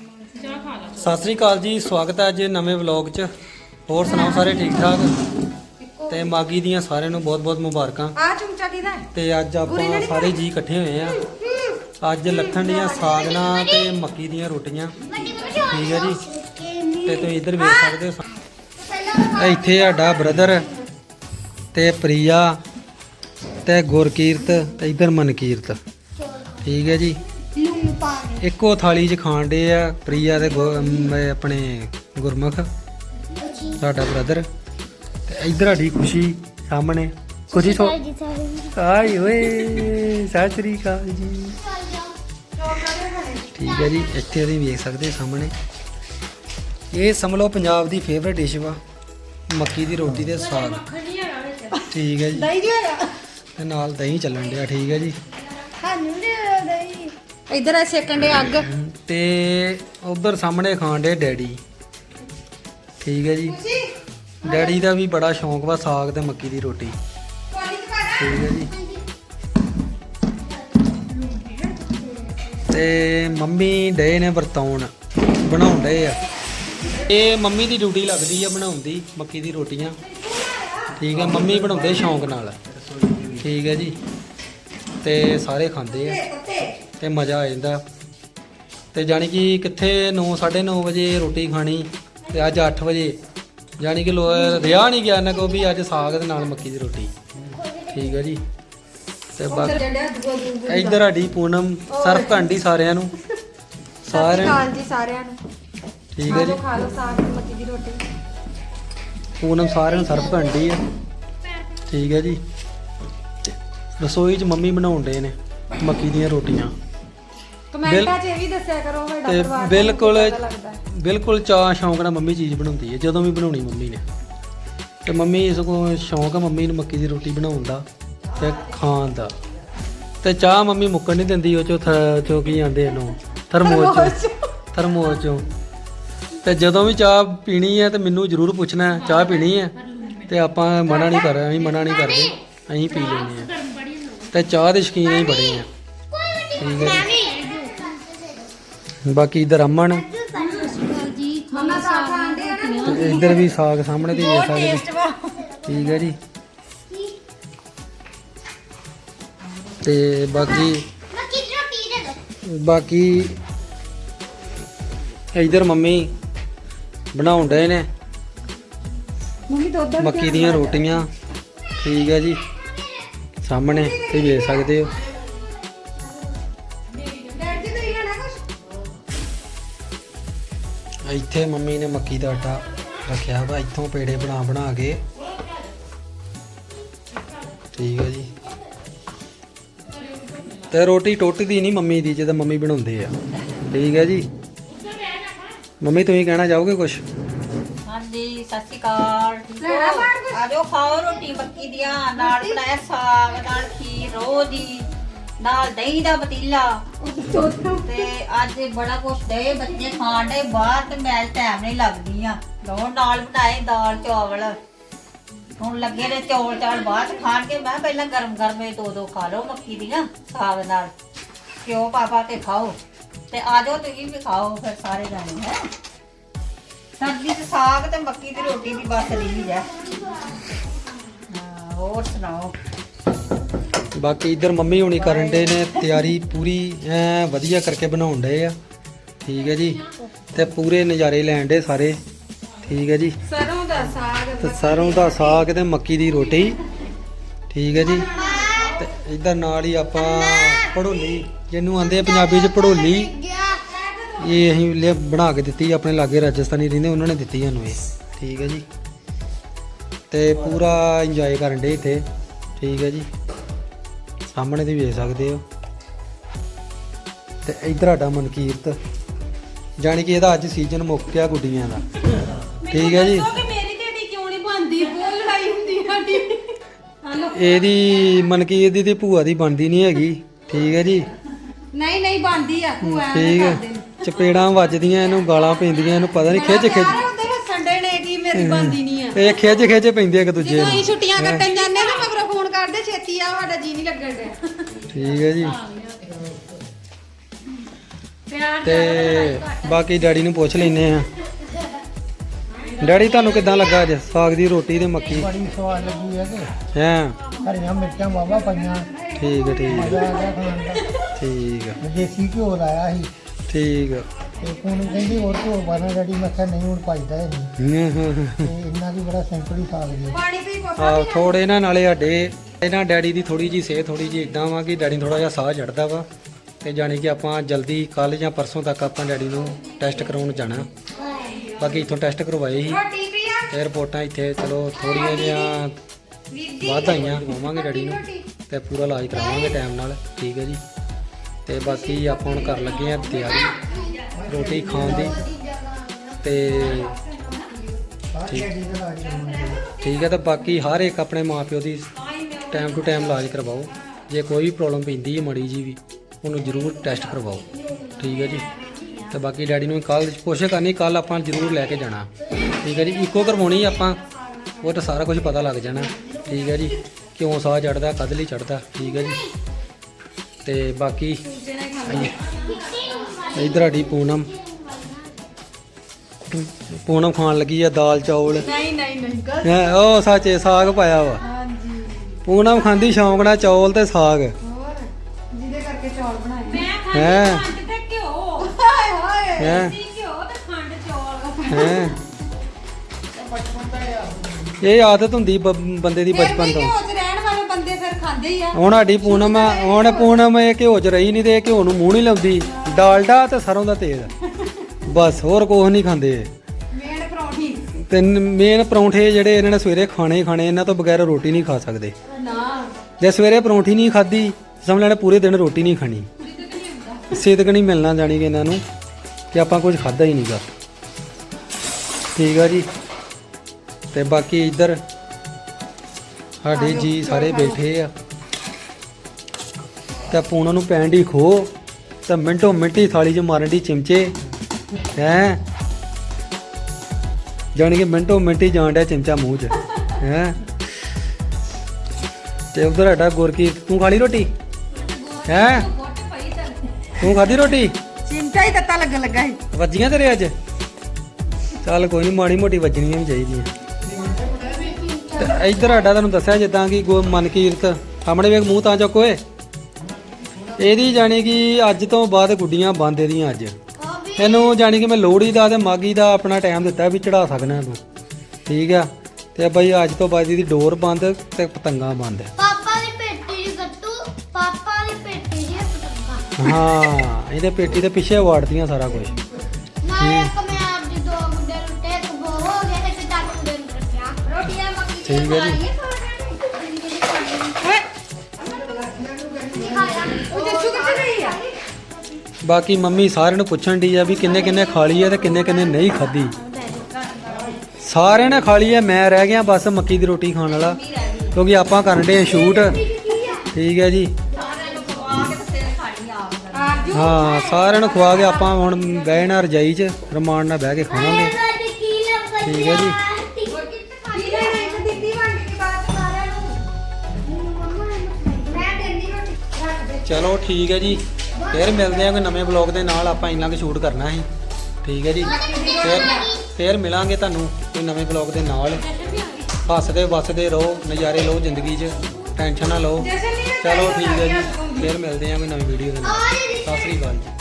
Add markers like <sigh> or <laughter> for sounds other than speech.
ਸਤਿ ਸ੍ਰੀ ਅਕਾਲ ਜੀ ਸਵਾਗਤ ਹੈ ਅੱਜ ਨਵੇਂ ਵਲੌਗ 'ਚ। ਹੋਰ ਸੁਣਾਓ ਸਾਰੇ ਠੀਕ ਠਾਕ? ਤੇ ਮਾਗੀ ਦੀਆਂ ਸਾਰਿਆਂ ਨੂੰ ਬਹੁਤ ਬਹੁਤ ਮੁਬਾਰਕਾਂ। ਆ ਚਮਚਾ ਕਿਹਦਾ? ਹੈ? ਤੇ ਅੱਜ ਆਪਾਂ ਸਾਰੇ ਜੀ ਇਕੱਠੇ ਹੋਏ ਆ। ਅੱਜ ਲੱਥਣ ਦੀਆਂ ਸਾਗਣਾ ਤੇ ਮੱਕੀ ਦੀਆਂ ਰੋਟੀਆਂ। ਠੀਕ ਹੈ ਜੀ। ਤੇ ਤੁਸੀਂ ਇੱਧਰ ਵੇਖ ਸਕਦੇ ਹੋ। ਇਹ ਇੱਥੇ ਸਾਡਾ ਬ੍ਰਦਰ ਤੇ ਪ੍ਰਿਆ ਤੇ ਗੁਰਕੀਰਤ ਤੇ ਇੱਧਰ ਮਨਕੀਰਤ। ਠੀਕ ਹੈ ਜੀ। ਪਾ ਦੇ ਇੱਕੋ ਥਾਲੀ 'ਚ ਖਾਣ ਡੇ ਆ ਪ੍ਰਿਆ ਤੇ ਗੁ- ਅਮ, ਇਹ ਆਪਣੇ ਗੁਰਮੁਖ ਸਾਡਾ ਬ੍ਰਦਰ ਤੇ ਇੱਧਰ ਸਾਡੀ ਖੁਸ਼ੀ ਸਾਹਮਣੇ। ਖੁਸ਼ੀ ਜੀ ਸਾਰੇ ਆਈ ਓਏ ਸਤਿ ਸ੍ਰੀ ਅਕਾਲ ਜੀ। ਠੀਕ ਹੈ ਜੀ ਇੱਥੇ ਤੁਸੀਂ ਵੇਖ ਸਕਦੇ ਹੋ ਸਾਹਮਣੇ। ਇਹ ਸਮਝ ਲਓ ਪੰਜਾਬ ਦੀ ਫੇਵਰਟ ਡਿਸ਼ ਵਾ ਮੱਕੀ ਦੀ ਰੋਟੀ ਤੇ ਸਾਗ। ਠੀਕ ਹੈ ਜੀ। ਦਹੀਂ ਜੀ ਹੋਇਆ ਤੇ ਨਾਲ ਦਹੀਂ ਚੱਲਣ ਡਿਆ ਠੀਕ ਹੈ ਜੀ। ਸਾਨੂੰ ਦੇ ਇੱਧਰ ਆ ਸੇਕਣ ਦੇ ਅੱਗ। ਤੇ ਉਧਰ ਸਾਹਮਣੇ ਖਾਣ ਡੇ ਡੈਡੀ। ਠੀਕ ਹੈ ਜੀ। ਡੈਡੀ ਦਾ ਵੀ ਬੜਾ ਸ਼ੌਂਕ ਵਾ ਸਾਗ ਤੇ ਮੱਕੀ ਦੀ ਰੋਟੀ। ਠੀਕ ਹੈ ਜੀ। ਤੇ ਮੰਮੀ ਡੇ ਨੇ ਵਰਤਾਉਣ ਬਣਾਉਣ ਡਏ ਆ। ਇਹ ਮੰਮੀ ਦੀ ਡਿਊਟੀ ਲੱਗਦੀ ਆ ਬਣਾਉਣ ਦੀ ਮੱਕੀ ਦੀ ਰੋਟੀਆਂ। ਠੀਕ ਹੈ ਮੰਮੀ ਬਣਾਉਂਦੇ ਸ਼ੌਂਕ ਨਾਲ। ਠੀਕ ਹੈ ਜੀ। ਤੇ ਸਾਰੇ ਖਾਂਦੇ ਆ। ਤੇ ਮਜ਼ਾ ਆ ਜਾਂਦਾ। ਤੇ ਜਾਣੀ ਕਿ ਕਿੱਥੇ 9 9:30 ਵਜੇ ਰੋਟੀ ਖਾਣੀ ਤੇ ਅੱਜ 8 ਵਜੇ। ਜਾਣੀ ਕਿ ਰਿਆ ਨਹੀਂ ਗਿਆ ਨਾ ਕੋ ਵੀ ਅੱਜ ਸਾਗ ਦੇ ਨਾਲ ਮੱਕੀ ਦੀ ਰੋਟੀ। ਠੀਕ ਹੈ ਜੀ। ਤੇ ਬਾਕੀ ਇੱਧਰ ਸਾਡੀ ਪੂਨਮ ਸਰਫ ਘੰਡੀ ਸਾਰਿਆਂ ਨੂੰ। ਸਾਰਿਆਂ ਨੂੰ। ਜੀ ਸਾਰਿਆਂ ਨੂੰ। ਠੀਕ ਹੈ ਜੀ। ਖਾ ਲਓ ਸਾਗ ਤੇ ਮੱਕੀ ਦੀ ਰੋਟੀ। ਪੂਨਮ ਸਾਰਿਆਂ ਨੂੰ ਸਰਫ ਘੰਡੀ ਹੈ ਠੀਕ ਹੈ ਜੀ। ਰਸੋਈ 'ਚ ਮੰਮੀ ਬਣਾਉਣ ਡੇ ਨੇ ਮੱਕੀ ਦੀਆਂ ਰੋਟੀਆਂ। ਕਮੈਂਟਾਂ 'ਚ ਇਹ ਵੀ ਦੱਸਿਆ ਕਰੋ ਵੱਡਾ ਤੇ ਪਰਿਵਾਰ ਬਿਲਕੁਲ। ਬਿਲਕੁਲ ਚਾਹ ਸ਼ੌਂਕ ਨਾਲ ਮੰਮੀ ਚੀਜ਼ ਬਣਾਉਂਦੀ ਹੈ। ਜਦੋਂ ਵੀ ਬਣਾਉਣੀ ਮੰਮੀ ਨੇ। ਤੇ ਮੰਮੀ ਇਸ ਕੋ ਸ਼ੌਂਕ ਆ ਮੰਮੀ ਨੂੰ ਮੱਕੀ ਦੀ ਰੋਟੀ ਬਣਾਉਣ ਦਾ ਤੇ ਖਾਣ ਦਾ। ਤੇ ਚਾਹ ਮੰਮੀ ਮੁੱਕਣ ਨਹੀਂ ਦਿੰਦੀ ਉਹ ਚੋ ਥ- ਚੋ ਕੀ ਆਂਦੇ ਇਹਨੂੰ? ਥਰਮੋਸ ਚੋਂ। ਥਰਮੋਸ ਚੋਂ। ਤੇ ਜਦੋਂ ਵੀ ਚਾਹ ਪੀਣੀ ਹੈ ਤੇ ਮੈਨੂੰ ਜ਼ਰੂਰ ਪੁੱਛਣਾ ਚਾਹ ਪੀਣੀ ਹੈ ਤੇ ਆਪਾਂ ਮਨਾ ਨਹੀਂ ਕਰ ਅਸੀਂ ਮਨਾ ਨਹੀਂ ਕਰਦੇ। ਅਸੀਂ ਪੀ ਲੈਂਦੇ ਆ ਤੇ ਚਾਹ ਦੇ ਸ਼ੌਕੀਨ ਹੀ ਬੜੇ ਆ। ਠੀਕ ਹੈ ਬਾਕੀ ਇਧਰ ਅਮਨ ਤੇ ਇੱਧਰ ਵੀ ਸਾਗ ਸਾਹਮਣੇ ਤੇ ਵੇਖ ਸਕਦੇ ਠੀਕ ਹੈ ਜੀ। ਤੇ ਬਾਕੀ ਬਾਕੀ ਇੱਧਰ ਮੰਮੀ ਬਣਾਉਣ ਡਏ ਨੇ। ਮੰਮੀ ਦੁੱਧ ਮੱਕੀ ਦੀਆਂ ਰੋਟੀਆਂ। ਠੀਕ ਹੈ ਜੀ। ਸਾਹਮਣੇ ਤੇ ਵੇਖ ਸਕਦੇ ਹੋ। ਇੱਥੇ ਮੰਮੀ ਨੇ ਮੱਕੀ ਦਾ ਆਟਾ ਰੱਖਿਆ ਵਾ, ਇੱਥੋਂ ਪੇੜੇ ਬਣਾ ਬਣਾ ਕੇ। ਠੀਕ ਹੈ ਜੀ। ਤੇ ਰੋਟੀ ਟੁੱਟਦੀ ਨਹੀਂ ਮੰਮੀ ਦੀ, ਜਦੋਂ ਮੰਮੀ ਬਣਾਉਂਦੇ ਆ। ਠੀਕ ਹੈ ਜੀ। ਮੰਮੀ, ਤੁਸੀਂ ਕਹਿਣਾ ਚਾਹੋਗੇ ਕੁਝ ਹਾਂਜੀ, ਸਤਿ ਸ਼੍ਰੀ ਅਕਾਲ, ਠੀਕ ਹੋ? ਬਾਹਰ ਕੁਛ? ਖਾਓ ਰੋਟੀ ਮੱਕੀ ਦੀਆਂ ਨਾਲ ਬਣਾਇਆ, ਸਾਗ ਨਾਲ ਖੀਰ, ਰੋਜੀ ਨਾਲ ਦਹੀਂ ਦਾ ਪਤੀਲਾ ਤੇ ਅੱਜ ਬੜਾ ਕੁਛ ਦੇ, ਬੱਚੇ ਖਾਣ ਦੇ ਬਾਹਰ ਤੇ ਮੈਂ ਟਾਈਮ ਨਹੀਂ ਲੱਗਦੀ ਆ। ਦੋ ਨਾਲ ਬਣਾਏ, ਦਾਲ ਚਾਵਲ ਹੁਣ ਲੱਗੇ ਨੇ ਚੌਲ, ਚਾਲ ਬਾਅਦ ਚ ਖਾਣ ਕੇ, ਮੈਂ ਕਿਹਾ ਪਹਿਲਾਂ ਗਰਮ ਗਰਮ ਦੋ ਦੋ ਖਾ ਲਓ ਮੱਕੀ ਦੀਆਂ, ਸਾਗ ਨਾਲ। ਕਿਉਂ ਪਾਪਾ ਕੇ ਖਾਓ, ਤੇ ਆ ਜਾਓ ਤੁਸੀਂ ਵੀ ਖਾਓ ਫਿਰ ਸਾਰੇ ਜਾਣੇ, ਹੈ। ਸਰਦੀ ਚ ਸਾਗ ਤੇ ਮੱਕੀ ਦੀ ਰੋਟੀ ਦੀ ਬਸ ਰੀਝ ਹੈ। ਹਾਂ, ਹੋਰ ਸੁਣਾਓ? ਬਾਕੀ ਇੱਧਰ ਮੰਮੀ ਹੁਣੀ ਕਰਨ ਦੇ ਨੇ ਤਿਆਰੀ ਪੂਰੀ ਐ ਵਧੀਆ ਕਰਕੇ ਬਣਾਉਣ ਡਏ ਆ। ਠੀਕ ਹੈ ਜੀ। ਤੇ ਪੂਰੇ ਨਜ਼ਾਰੇ ਲੈਣ ਦੇ ਸਾਰੇ। ਠੀਕ ਹੈ ਜੀ। ਸਰੋਂ ਦਾ ਸਾਗ। ਤੇ ਸਰੋਂ ਦਾ ਸਾਗ ਤੇ ਮੱਕੀ ਦੀ ਰੋਟੀ। ਠੀਕ ਹੈ ਜੀ। ਤੇ ਇਧਰ ਨਾਲ ਹੀ ਆਪਾਂ ਪੜੋਲੀ ਜਿਹਨੂੰ ਆਂਦੇ ਪੰਜਾਬੀ ਚ ਪੜੋਲੀ ਇਹ ਅਸੀਂ ਲਿਆ ਬਣਾ ਕੇ ਦਿੱਤੀ ਆਪਣੇ ਲਾਗੇ ਰਾਜਸਥਾਨੀ ਰਹਿੰਦੇ ਉਹਨਾਂ ਨੇ ਦਿੱਤੀ ਸਾਨੂੰ ਇਹ। ਠੀਕ ਹੈ ਜੀ। ਤੇ ਪੂਰਾ ਇੰਜੋਏ ਕਰਨ ਦੇ ਇੱਥੇ। ਠੀਕ ਹੈ ਜੀ। ਸਾਹਮਣੇ ਤੇ ਵੇਖ ਸਕਦੇ ਹੋ। ਤੇ ਇਧਰ ਸਾਡਾ ਮਨਕੀਰਤ ਜਾਣੀ ਕਿ ਇਹਦਾ ਅੱਜ ਸੀਜ਼ਨ ਮੁੱਕ ਗਿਆ ਗੁੱਡੀਆਂ ਦਾ। ਠੀਕ ਹੈ ਜੀ। ਕਿ ਮੇਰੀ ਢੇਡੀ ਕਿਉਂ ਨਹੀਂ ਬੰਦੀ ਬਹੁਤ ਲੜਾਈ ਹੁੰਦੀ ਸਾਡੀ। ਹਲੋ। ਇਹਦੀ ਮਨਕੀਰਤ ਦੀ ਤੇ ਭੂਆ ਦੀ ਬਣਦੀ ਨਹੀਂ ਹੈਗੀ। ਠੀਕ ਹੈ ਜੀ। ਨਹੀਂ ਨਹੀਂ ਬੰਦੀ ਆ। ਐਂ ਠੀਕ ਹੈ। ਨੇ। ਚਪੇੜਾਂ ਵੱਜਦੀਆਂ ਇਹਨੂੰ ਗਾਲਾਂ ਪੈਂਦੀਆਂ ਇਹਨੂੰ ਪਤਾ ਨਹੀਂ ਖਿੱਚ ਖਿੱਚ ਸਾਰੇ ਹੁੰਦੇ ਹੱਸਣ ਡੇ ਨੇ ਕਿ ਮੇਰੀ ਬੰਦੀ ਨਹੀਂ ਆ। ਇਹ ਖਿੱਚ ਖਿੱਚ ਪੈਂਦੇ ਇੱਕ ਦੂਜੇ ਜਦੋਂ ਨੂੰ। ਅਸੀਂ ਛੁੱਟੀਆਂ ਕੱਟਣ ਜਾਂਦੇ ਨਾ ਮਗਰੋਂ ਕਰਦੇ ਛੇਤੀ ਆ ਸਾਡਾ ਜੀ ਨਹੀਂ ਲੱਗਣ ਡਿਆ। ਠੀਕ ਹੈ ਜੀ। ਤੇ ਬਾਕੀ ਡੈਡੀ ਨੂੰ ਪੁੱਛ ਲੈਨੇ ਆ ਡੈਡੀ ਤੁਹਾਨੂੰ ਕਿਦਾਂ ਲੱਗਾ ਅੱਜ? ਸਾਗ ਦੀ ਰੋਟੀ ਤੇ ਮੱਕੀ? ਬੜੀ ਸਵਾਦ ਲੱਗੀ ਹੈ ਕਿ ਹੈ? ਹਰੀਆਂ ਮਿਰਚਾਂ ਵਾਵਾ ਪਈਆਂ। ਠੀਕ ਹੈ ਠੀਕ ਮਜ਼ਾ ਹੈ ਆ ਗਿਆ ਖਾਣ ਦਾ। ਠੀਕ ਹੈ ਦੇਸੀ ਘਿਓ ਲਾਇਆ ਸੀ। ਠੀਕ ਹੈ ਤੇ ਕੋਣ ਕਹਿੰਦੀ ਹੋਰ ਘਿਓ ਪਾਣਾ ਡੈਡੀ। ਮੈਂ ਕਿਹਾ ਨਹੀਂ ਹੁਣ ਪਾਈਦਾ ਇਹ ਨਹੀਂ। ਹੂੰ, ਹੂੰ, ਹੂੰ। ਤੇ ਇੰਨਾ ਕੀ ਬੜਾ ਸਿੰਪਲ ਹੀ ਸਾਗ ਜੀ। ਪਾਣੀ ਪੀ ਕੋ ਆਹ ਥੋੜੇ ਨਾ ਨਾਲੇ ਸਾਡੇ ਇਹਨਾਂ ਡੈਡੀ ਦੀ ਥੋੜੀ ਜੀ ਸਿਹਤ ਥੋੜੀ ਜੀ ਇਦਾਂ ਵਾ ਕਿ ਡੈਡੀ ਥੋੜਾ ਜਿਹਾ ਸਾਹ ਚੜਦਾ ਵਾ ਤੇ ਜਾਣੀ ਕਿ ਆਪਾਂ ਜਲਦੀ ਕੱਲ ਜਾਂ ਪਰਸੋਂ ਤੱਕ ਆਪਾਂ ਡੈਡੀ ਨੂੰ ਟੈਸਟ ਕਰਾਉਣ ਜਾਣਾ। ਬਾਕੀ ਇੱਥੋਂ ਟੈਸਟ ਕਰਵਾਏ ਸੀ। ਤੇ ਰਿਪੋਰਟਾਂ ਇੱਥੇ ਚਲੋ ਥੋੜੀਆਂ ਜਿਹੀਆਂ ਵੱਧ ਆਈਆਂ ਦਵਾਵਾਂਗੇ ਡੈਡੀ ਨੂੰ ਤੇ ਪੂਰਾ ਇਲਾਜ ਕਰਾਵਾਂਗੇ ਟਾਈਮ ਨਾਲ ਠੀਕ ਹੈ ਜੀ। ਤੇ ਬਾਕੀ ਆਪਾਂ ਹੁਣ ਕਰ ਲੱਗੇ ਆ ਤਿਆਰੀ ਰੋਟੀ ਖਾਣ ਦੀ ਤੇ ਠੀਕ। ਠੀਕ ਹੈ ਤਾਂ ਬਾਕੀ ਹਰ ਇੱਕ ਆਪਣੇ ਮਾਪਿਓ ਦੀ ਟਾਈਮ ਟੂ ਟਾਈਮ ਇਲਾਜ ਕਰਵਾਓ। ਜੇ ਕੋਈ ਵੀ ਪ੍ਰੋਬਲਮ ਪੈਂਦੀ ਹੈ ਮੜੀ ਜੀ ਵੀ ਉਹਨੂੰ ਜ਼ਰੂਰ ਟੈਸਟ ਕਰਵਾਓ। ਠੀਕ ਹੈ ਜੀ? ਤੇ ਬਾਕੀ ਡੈਡੀ ਨੂੰ ਕੱਲ ਕੋਸ਼ਿਸ਼ ਕਰਨੀ ਕੱਲ ਆਪਾਂ ਜ਼ਰੂਰ ਲੈ ਕੇ ਜਾਣਾ। ਠੀਕ ਹੈ ਜੀ? ਇੱਕੋ ਕਰਵਾਉਣੀ ਆਪਾਂ ਉਹ ਤਾਂ ਸਾਰਾ ਕੁਝ ਪਤਾ ਲੱਗ ਜਾਣਾ। ਠੀਕ ਹੈ ਜੀ? ਕਿਉਂ ਸਾਹ ਚੜਦਾ ਕਦ ਲਈ ਚੜਦਾ ਠੀਕ ਹੈ ਜੀ? ਤੇ ਬਾਕੀ ਇਧਰ ਸਾਡੀ ਪੂਨਮ। ਪੂਨਮ ਖਾਣ ਲੱਗੀ ਆ ਦਾਲ ਚੌਲ ਨਹੀਂ ਨਹੀਂ ਨਹੀਂ। ਉਹ ਸੱਚੇ ਸਾਗ ਪਾਇਆ ਵਾ। ਪੂਨਮ ਖਾਂਦੀ ਸ਼ੌਂਕ ਨਾਲ ਚੌਲ ਤੇ ਸਾਗ। ਹੋਰ ਜਿਹਦੇ ਕਰਕੇ ਚੌਲ ਬਣਾਏ। ਮੈਂ ਹੈ? ਖੰਡ ਤੇ ਘਿਓ। ਹਾਏ ਹਾਏ। ਹੈ? ਘਿਓ ਤੇ ਖੰਡ ਚੌਲ। ਹੈ? ਇਹ ਆਦਤ ਹੁੰਦੀ ਬ- ਬੰਦੇ ਦੀ ਬਚਪਨ ਤੋਂ। ਘਿਓ ਚ ਰਹਿਣ ਵਾਲੇ ਬੰਦੇ ਫਿਰ ਖਾਂਦੇ ਹੀ ਆ। ਹੁਣ ਸਾਡੀ ਪੂਨਮ ਆ ਹੁਣ ਪੂਨਮ ਇਹ ਘਿਓ ਚ ਰਹੀ ਨਹੀਂ ਤੇ ਇਹ ਘਿਓ ਨੂੰ ਮੂੰਹ ਨਹੀਂ ਲਾਉਂਦੀ। ਡਾਲਡਾ ਤੇ ਸਰੋਂ ਦਾ ਤੇਲ। <laughs> ਬਸ ਹੋਰ ਕੁਝ ਨਹੀਂ ਖਾਂਦੇ। ਇਹ। ਮੇਨ ਪਰੌਂਠੀ ਤੇ ਮੇਨ ਪਰੌਂਠੇ ਜਿਹੜੇ ਇਹਨਾਂ ਨੇ ਸਵੇਰੇ ਖਾਣੇ ਹੀ ਖਾਣੇ ਇਹਨਾਂ ਤੋਂ ਬਗੈਰ ਰੋਟੀ ਨਹੀਂ ਖਾ ਸਕਦੇ। ਨਾ। ਜੇ ਸਵੇਰੇ ਪਰੌਂਠੀ ਨਹੀਂ ਖਾਧੀ ਸਮਝ ਲੈਣਾ ਪੂਰੇ ਦਿਨ ਰੋਟੀ ਨਹੀਂ ਖਾਣੀ। ਸਿੱਧਕ ਨਹੀਂ ਮਿਲਣਾ ਜਾਣੀ ਕਿ ਇਹਨਾਂ ਨੂੰ ਕਿ ਆਪਾਂ ਕੁਝ ਖਾਦਾ ਹੀ ਨਹੀਂਗਾ। ਠੀਕ ਆ ਜੀ। ਤੇ ਬਾਕੀ ਇੱਧਰ ਸਾਡੇ ਜੀ ਸਾਰੇ ਬੈਠੇ ਆ। ਤੇ ਪੂਣਾ ਨੂੰ ਪੈਣ ਦੀ ਖੋ ਤੇ ਮਿੰਟੋ ਮਿੰਟੀ ਥਾਲੀ 'ਚ ਮਾਰਨ ਦੀ ਚਿਮਚੇ। ਹੈ? ਜਾਣੀ ਕਿ ਮਿੰਟੋ ਮਿੰਟੀ ਜਾਣ ਡਿਆ ਚਿਮਚਾ ਮੂੰਹ 'ਚ। ਹੈ? ਤੇ ਉਧਰ ਸਾਡਾ ਗੁਰਕੀਰਤ ਤੂੰ ਖਾ ਲਈ ਰੋਟੀ? ਹੈ? ਤੂੰ ਖਾਧੀ ਰੋਟੀ? ਚਿੰਤਾ ਹੀ ਤੱਤਾ ਲੱਗਣ ਲੱਗਾ ਸੀ। ਵੱਜੀਆਂ ਤੇਰੇ ਅੱਜ? ਚੱਲ ਕੋਈ ਨਹੀਂ ਮਾੜੀ ਮੋਟੀ ਵੱਜਣੀਆਂ ਵੀ ਚਾਹੀਦੀਆਂ ਤੇ ਇੱਧਰ ਸਾਡਾ ਤੁਹਾਨੂੰ ਦੱਸਿਆ ਜਿੱਦਾਂ ਕਿ ਗੋ ਮਨਕੀਰਤ ਸਾਹਮਣੇ ਵੇਖ ਮੂੰਹ ਤਾਂ ਚੱਕ ਓਏ। ਇਹਦੀ ਜਾਣੀ ਕਿ ਅੱਜ ਤੋਂ ਬਾਅਦ ਗੁੱਡੀਆਂ ਬੰਦ ਇਹਦੀਆਂ ਅੱਜ। ਇਹਨੂੰ ਜਾਣੀ ਕਿ ਮੈਂ ਲੋਹੜੀ ਦਾ ਤੇ ਮਾਗੀ ਦਾ ਆਪਣਾ ਟਾਈਮ ਦਿੱਤਾ ਵੀ ਚੜਾ ਸਕਣਾ ਤੂੰ। ਠੀਕ ਆ? ਤੇ ਬਈ ਅੱਜ ਤੋਂ ਬਾਅਦ ਇਹਦੀ ਡੋਰ ਬੰਦ ਤੇ ਪਤੰਗਾਂ ਬੰਦ। ਪਾਪਾ ਦੀ ਪੇਟੀ ਦੀ ਗੱਟੂ ਪਾਪਾ ਦੀ ਪੇਟੀ ਦੀ ਪਤੰਗਾ। ਹਾਂ ਇਹਦੇ ਪੇਟੀ ਦੇ ਪਿੱਛੇ ਵਾੜਦੀਆਂ ਸਾਰਾ ਕੁਝ ਨਾ ਇੱਕ ਮੈਂ ਆਪਦੀ ਦੋ ਮੁੰਡੇ ਨੂੰ ਤੇ ਇੱਕ ਬੋ ਹੋ ਗਿਆ ਤੇ ਚਾਰ ਮੁੰਡੇ ਨੂੰ ਰੱਖਿਆ ਰੋਟੀਆਂ ਮੱਕੀ ਦੀਆਂ ਠੀਕ ਹੈ ਜੀ। ਉਹ ਜੱਸੂ ਕਿੱਥੇ ਗਈ ਆ? ਬਾਕੀ ਮੰਮੀ ਸਾਰਿਆਂ ਨੂੰ ਪੁੱਛਣ ਦੀ ਆ ਵੀ ਕਿੰਨੇ ਕਿੰਨੇ ਖਾ ਲਈ ਆ ਤੇ ਕਿੰਨੇ ਕਿੰਨੇ ਨਹੀਂ ਖਾਧੀ। ਸਾਰਿਆਂ ਨੇ ਖਾ ਲਈ ਆ, ਮੈਂ ਰਹਿ ਗਿਆ ਬਸ ਮੱਕੀ ਦੀ ਰੋਟੀ ਖਾਣ ਵਾਲਾ, ਕਿਉਂਕਿ ਆਪਾਂ ਕਰਨ ਦੇ ਸ਼ੂਟ। ਠੀਕ ਹੈ ਜੀ। ਹਾਂ, ਸਾਰਿਆਂ ਨੂੰ ਖਵਾ ਕੇ ਆਪਾਂ ਹੁਣ ਬਹਿਣਾ ਰਜਾਈ 'ਚ, ਰਮਾਨ ਨਾਲ ਬਹਿ ਕੇ ਖਾਵਾਂਗੇ। ਠੀਕ ਹੈ ਜੀ। ਚਲੋ ਠੀਕ ਹੈ ਜੀ। ਫਿਰ ਮਿਲਦੇ ਆ ਕੋਈ ਨਵੇਂ ਬਲੌਗ ਦੇ ਨਾਲ, ਆਪਾਂ ਇੰਨਾ ਕੁ ਸ਼ੂਟ ਕਰਨਾ ਸੀ। ਠੀਕ ਹੈ ਜੀ? ਫਿਰ ਫਿਰ ਮਿਲਾਂਗੇ ਤੁਹਾਨੂੰ ਕੋਈ ਨਵੇਂ ਬਲੌਗ ਦੇ ਨਾਲ। ਹੱਸਦੇ ਵਸਦੇ ਰਹੋ, ਨਜ਼ਾਰੇ ਲਓ ਜ਼ਿੰਦਗੀ 'ਚ, ਟੈਨਸ਼ਨ ਨਾ ਲਓ। ਚਲੋ ਠੀਕ ਹੈ ਜੀ, ਫਿਰ ਮਿਲਦੇ ਆ ਕੋਈ ਨਵੀਂ ਵੀਡੀਓ ਦੇ ਨਾਲ। ਸਤਿ ਸ੍ਰੀ ਅਕਾਲ ਜੀ।